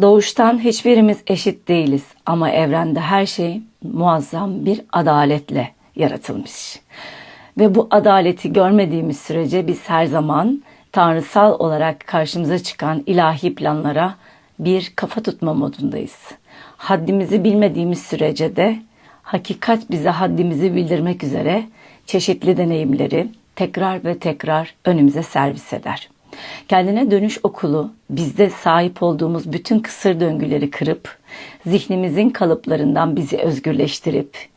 Doğuştan hiçbirimiz eşit değiliz ama evrende her şey muazzam bir adaletle yaratılmış. Ve bu adaleti görmediğimiz sürece biz her zaman tanrısal olarak karşımıza çıkan ilahi planlara bir kafa tutma modundayız. Haddimizi bilmediğimiz sürece de hakikat bize haddimizi bildirmek üzere çeşitli deneyimleri tekrar ve tekrar önümüze servis eder. Kendine dönüş okulu bizde sahip olduğumuz bütün kısır döngüleri kırıp zihnimizin kalıplarından bizi özgürleştirip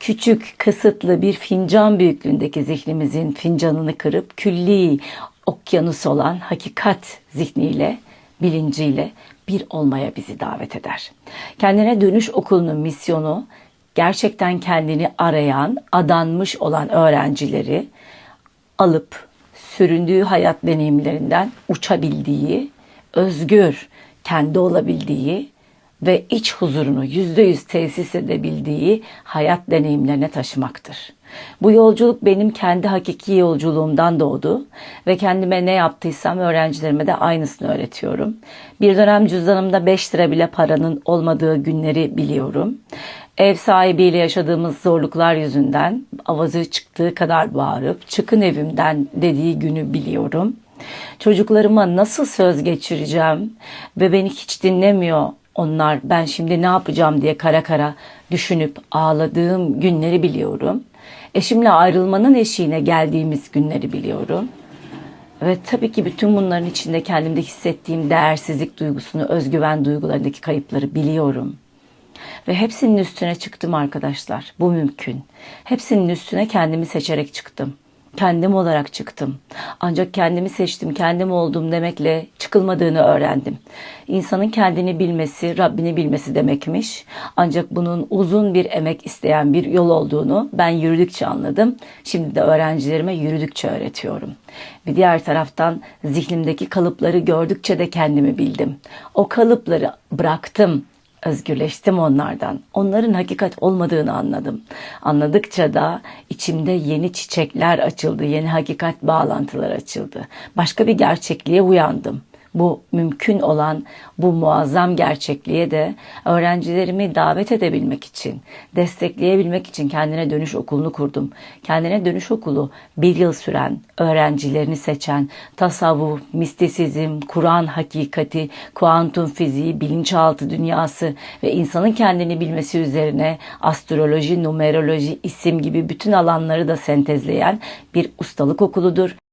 küçük kısıtlı bir fincan büyüklüğündeki zihnimizin fincanını kırıp külli okyanus olan hakikat zihniyle bilinciyle bir olmaya bizi davet eder. Kendine dönüş okulunun misyonu gerçekten kendini arayan, adanmış olan öğrencileri alıp süründüğü hayat deneyimlerinden uçabildiği, özgür, kendi olabildiği ve iç huzurunu yüzde yüz tesis edebildiği hayat deneyimlerine taşımaktır. Bu yolculuk benim kendi hakiki yolculuğumdan doğdu ve kendime ne yaptıysam öğrencilerime de aynısını öğretiyorum. Bir dönem cüzdanımda 5 lira bile paranın olmadığı günleri biliyorum. Ev sahibiyle yaşadığımız zorluklar yüzünden avazı çıktığı kadar bağırıp çıkın evimden dediği günü biliyorum. Çocuklarıma nasıl söz geçireceğim ve beni hiç dinlemiyor onlar ben şimdi ne yapacağım diye kara kara düşünüp ağladığım günleri biliyorum. Eşimle ayrılmanın eşiğine geldiğimiz günleri biliyorum. Ve tabii ki bütün bunların içinde kendimde hissettiğim değersizlik duygusunu, özgüven duygularındaki kayıpları biliyorum. Ve hepsinin üstüne çıktım arkadaşlar. Bu mümkün. Hepsinin üstüne kendimi seçerek çıktım. Kendim olarak çıktım. Ancak kendimi seçtim, kendim oldum demekle çıkılmadığını öğrendim. İnsanın kendini bilmesi, Rabbini bilmesi demekmiş. Ancak bunun uzun bir emek isteyen bir yol olduğunu ben yürüdükçe anladım. Şimdi de öğrencilerime yürüdükçe öğretiyorum. Bir diğer taraftan zihnimdeki kalıpları gördükçe de kendimi bildim. O kalıpları bıraktım özgürleştim onlardan. Onların hakikat olmadığını anladım. Anladıkça da içimde yeni çiçekler açıldı, yeni hakikat bağlantılar açıldı. Başka bir gerçekliğe uyandım. Bu mümkün olan bu muazzam gerçekliğe de öğrencilerimi davet edebilmek için, destekleyebilmek için kendine dönüş okulunu kurdum. Kendine dönüş okulu bir yıl süren, öğrencilerini seçen, tasavvuf, mistisizm, Kur'an hakikati, kuantum fiziği, bilinçaltı dünyası ve insanın kendini bilmesi üzerine astroloji, numeroloji, isim gibi bütün alanları da sentezleyen bir ustalık okuludur.